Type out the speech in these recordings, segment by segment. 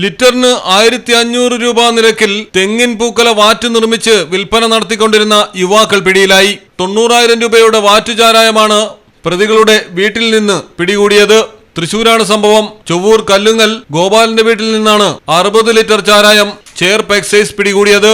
ലിറ്ററിന് ആയിരത്തി അഞ്ഞൂറ് രൂപ നിരക്കിൽ തെങ്ങിൻ പൂക്കല വാറ്റ് നിർമ്മിച്ച് വിൽപ്പന നടത്തിക്കൊണ്ടിരുന്ന യുവാക്കൾ പിടിയിലായി. തൊണ്ണൂറായിരം രൂപയുടെ വാറ്റുചാരായമാണ് പ്രതികളുടെ വീട്ടിൽ നിന്ന് പിടികൂടിയത്. തൃശൂരാണ് സംഭവം. ചൊവ്വൂർ കല്ലുങ്ങൽ ഗോപാലിന്റെ വീട്ടിൽ നിന്നാണ് അറുപത് ലിറ്റർ ചാരായം ചേർപ്പ് എക്സൈസ് പിടികൂടിയത്.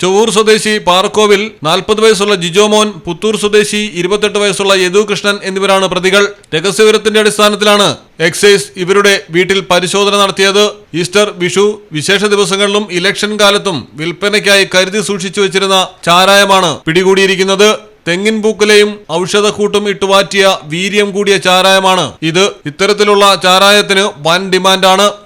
ചൊവ്വൂർ സ്വദേശി പാർക്കോവിൽ നാൽപ്പത് വയസ്സുള്ള ജിജോമോൻ പുത്തൂർ സ്വദേശി ഇരുപത്തെട്ട് വയസ്സുള്ള യദു കൃഷ്ണൻ എന്നിവരാണ് പ്രതികൾ. രഹസ്യവിവരത്തിന്റെ അടിസ്ഥാനത്തിലാണ് എക്സൈസ് ഇവരുടെ വീട്ടിൽ പരിശോധന നടത്തിയത്. ഈസ്റ്റർ വിഷു വിശേഷ ദിവസങ്ങളിലും ഇലക്ഷൻ കാലത്തും വിൽപ്പനയ്ക്കായി കരുതി സൂക്ഷിച്ചു വച്ചിരുന്ന ചാരായമാണ് പിടികൂടിയിരിക്കുന്നത്. തെങ്ങിൻ പൂക്കലയും ഔഷധക്കൂട്ടും ഇട്ടുവാറ്റിയ വീര്യം കൂടിയ ചാരായമാണ് ഇത്. ഇത്തരത്തിലുള്ള ചാരായത്തിന് വൻ ഡിമാൻഡാണ്.